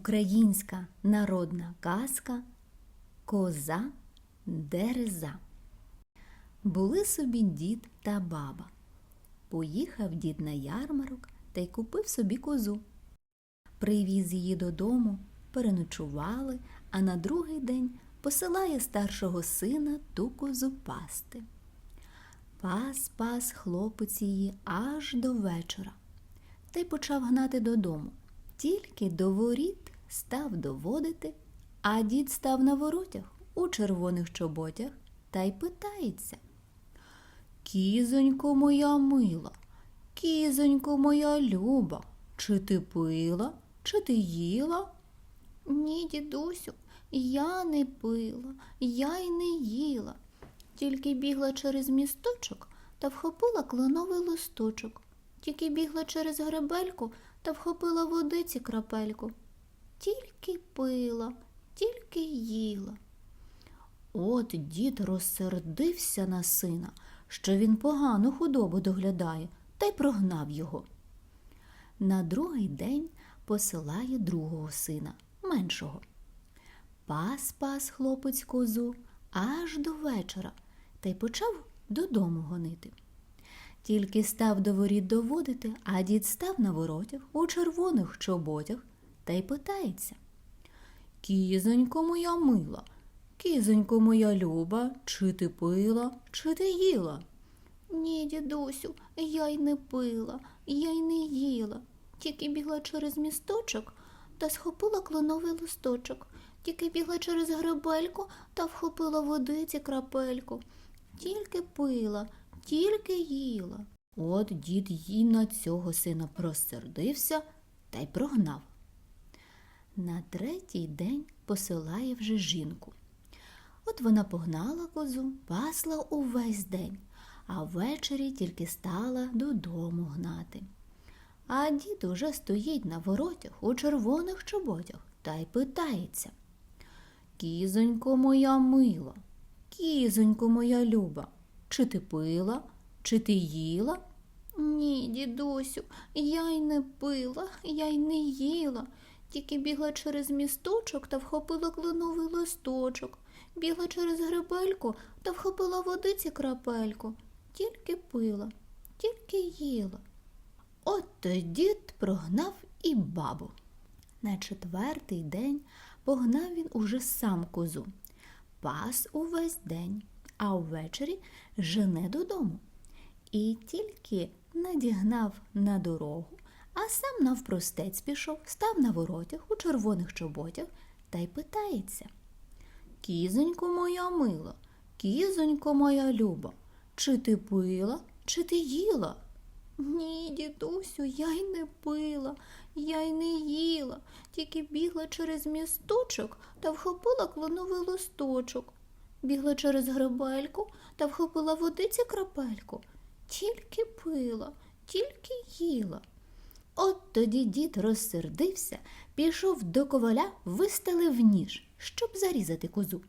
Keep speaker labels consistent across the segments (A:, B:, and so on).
A: Українська народна казка Коза Дереза. Були собі дід та баба. Поїхав дід на ярмарок та й купив собі козу. Привіз її додому, переночували, а на другий день посилає старшого сина ту козу пасти. Пас пас хлопець її аж до вечора та й почав гнати додому. Тільки до воріт став доводити, а дід став на воротях у червоних чоботях та й питається. Кізонько моя мила, кізонько моя люба, чи ти пила, чи ти їла? Ні, дідусю, я не пила, я й не їла. Тільки бігла через місточок та вхопила кленовий листочок. Тільки бігла через гребельку та вхопила водиці крапельку. Тільки пила, тільки їла. От дід розсердився на сина, що він погану худобу доглядає, та й прогнав його. На другий день посилає другого сина, меншого. Пас пас хлопець козу аж до вечора та й почав додому гонити. Тільки став до воріт доводити, а дід став на воротях у червоних чоботях та й питається. Кізонько моя мила, кізонько моя люба, чи ти пила, чи ти їла? Ні, дідусю, я й не пила, я й не їла. Тільки бігла через місточок та схопила кленовий листочок. Тільки бігла через гребельку та вхопила водиці крапельку. Тільки пила, тільки їла. От дід їй на цього сина просердився та й прогнав. На третій день посилає вже жінку. От вона погнала козу, пасла увесь день, а ввечері тільки стала додому гнати. А дід уже стоїть на воротях у червоних чоботях та й питається. Кізонько моя мила, кізонько моя люба, чи ти пила, чи ти їла? Ні, дідусю, я й не пила, я й не їла. Тільки бігла через місточок та вхопила кленовий листочок, бігла через гребельку та вхопила водиці крапельку. Тільки пила, тільки їла. От то дід прогнав і бабу. На четвертий день погнав він уже сам козу. Пас увесь день, а ввечері жене додому. І тільки надігнав на дорогу, а сам навпростець пішов, став на воротях у червоних чоботях та й питається. Кізонько моя мила, кізонько моя люба, чи ти пила, чи ти їла? Ні, дідусю, я й не пила, я й не їла, тільки бігла через місточок та вхопила кленовий листочок. Бігла через гребельку та вхопила водиці крапельку. Тільки пила, тільки їла. От тоді дід розсердився, пішов до коваля, вистелив ніж, щоб зарізати козу.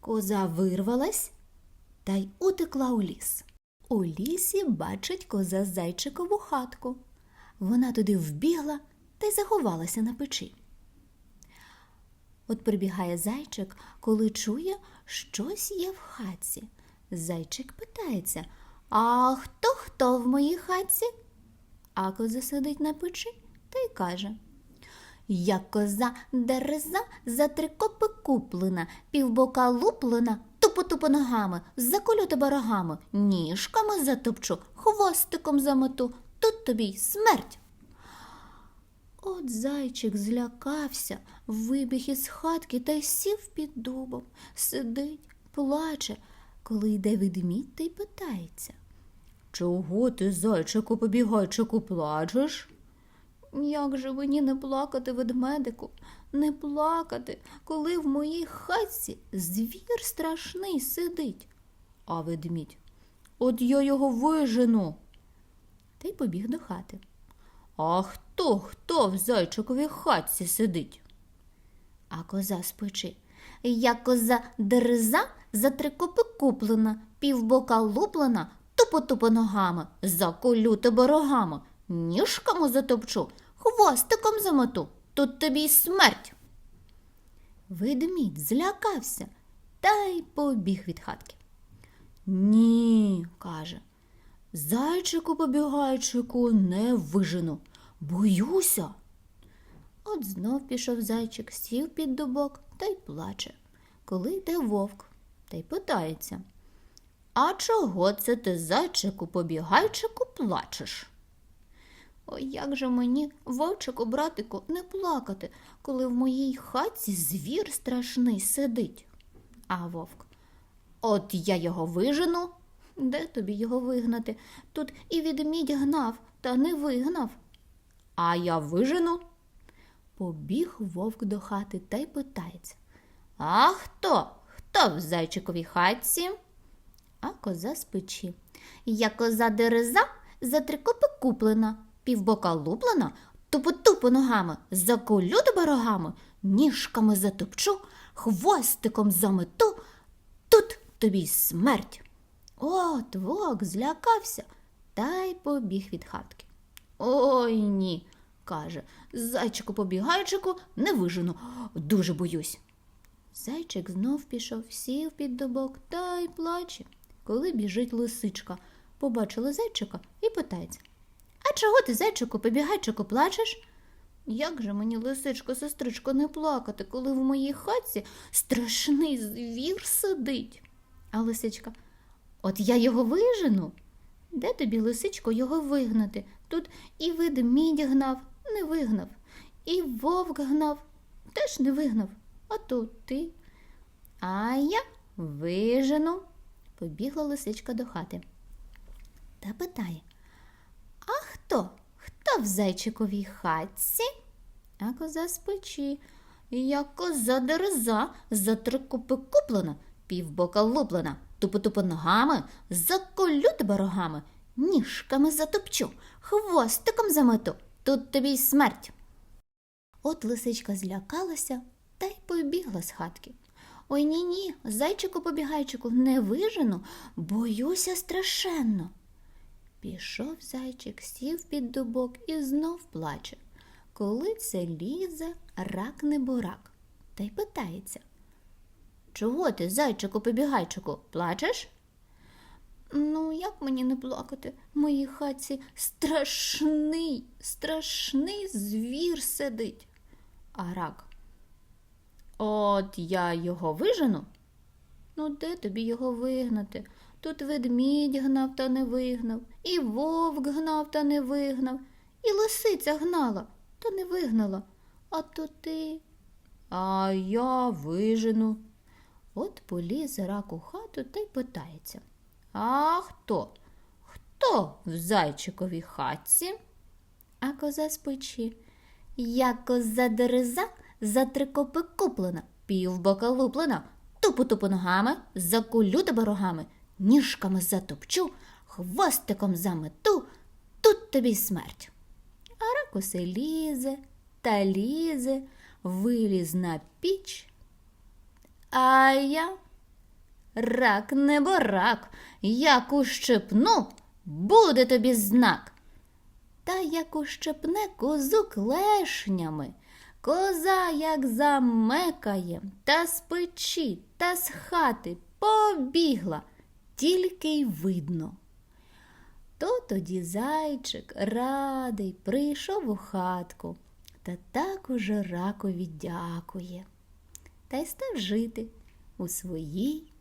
A: Коза вирвалась та й утекла у ліс. У лісі бачить коза зайчикову хатку. Вона туди вбігла та й заховалася на печі. От прибігає зайчик, коли чує, щось є в хатці. Зайчик питається А хто хто в моїй хатці? А коза сидить на печі та й каже Я коза дереза за три копи куплена, півбока луплена, тупо-тупо ногами, заколю тебе рогами, ніжками затопчу, хвостиком замоту, тут тобі й смерть. От зайчик злякався, вибіг із хатки та й сів під дубом, сидить, плаче, коли йде ведмідь та й питається. Чого ти, зайчику, побігайчику, плачеш? Як же мені не плакати, ведмедику, не плакати, коли в моїй хатці звір страшний сидить. А ведмідь, от я його вижену. Та й побіг до хати. А хто, хто в зайчиковій хатці сидить? А коза з печі. Я коза дереза за три копи куплена, півбока луплена, тупо-тупо ногами, заколю тебе рогами, ніжками затопчу, хвостиком замоту, тут тобі й смерть. Ведмідь злякався та й побіг від хатки. Ні, каже, зайчику побігайчику не вижену, боюся. От знов пішов зайчик, сів під дубок та й плаче, коли йде вовк, та й питається. А чого це ти, зайчику побігайчику, плачеш? Ой, як же мені, вовчику, братику, не плакати, коли в моїй хатці звір страшний сидить. А вовк. От я його вижену. Де тобі його вигнати? Тут і ведмідь гнав, та не вигнав. А я вижену. Побіг вовк до хати та й питається. А хто? Хто в зайчиковій хатці? А коза з печі. Я коза дереза за три копи куплена, півбока луплена, тупо-тупо ногами, заколю тебе рогами, ніжками затопчу, хвостиком замету, тут тобі смерть. От вовк злякався та й побіг від хатки. Ой ні, каже, зайчику побігайчику не вижену, дуже боюсь. Зайчик знов пішов, сів під дубок та й плаче. Коли біжить лисичка, побачила зайчика і питається А чого ти, зайчику, побігайчику, плачеш? Як же мені, лисичко, сестричко, не плакати, коли в моїй хатці страшний звір сидить? А лисичка, от я його вижену. Де тобі, лисичко, його вигнати? Тут і ведмідь гнав, не вигнав, і вовк гнав, теж не вигнав. А тут ти. А я вижену. Побігла лисичка до хати. Та питає А хто? Хто в зайчиковій хатці? А коза з печі. Я коза дереза, за три купи куплена, півбока луплена, тупо-тупо ногами, заколю тебе рогами, ніжками затопчу, хвостиком замету, тут тобі й смерть. От лисичка злякалася та й побігла з хатки. Ой ні ні, зайчику побігайчику, не вижену, боюся страшенно. Пішов зайчик, сів під дубок і знов плаче. Коли це лізе, рак не бурак, та й питається. Чого ти, зайчику побігайчику, плачеш? Ну, як мені не плакати? Моїй хатці страшний, страшний звір сидить. А рак. От я його вижену? Ну, де тобі його вигнати? Тут ведмідь гнав та не вигнав, і вовк гнав та не вигнав, і лисиця гнала та не вигнала. А то ти. А я вижену. От поліз рак у хату та й питається. А хто? Хто в зайчиковій хатці? А коза з печі. Я коза дереза за три копи куплена, півбока луплена, тупу-тупу ногами, закулю тебе рогами, ніжками затопчу, хвостиком замету, тут тобі смерть. А рак усе лізе та лізе, виліз на піч. А я рак не борак, як ущипну, буде тобі знак. Та як ущипне козу клешнями, коза як замекає, та з печі, та з хати побігла, тільки й видно. То тоді зайчик радий прийшов у хатку та так уже ракові дякує, та й став жити у своїй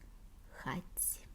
A: хатці.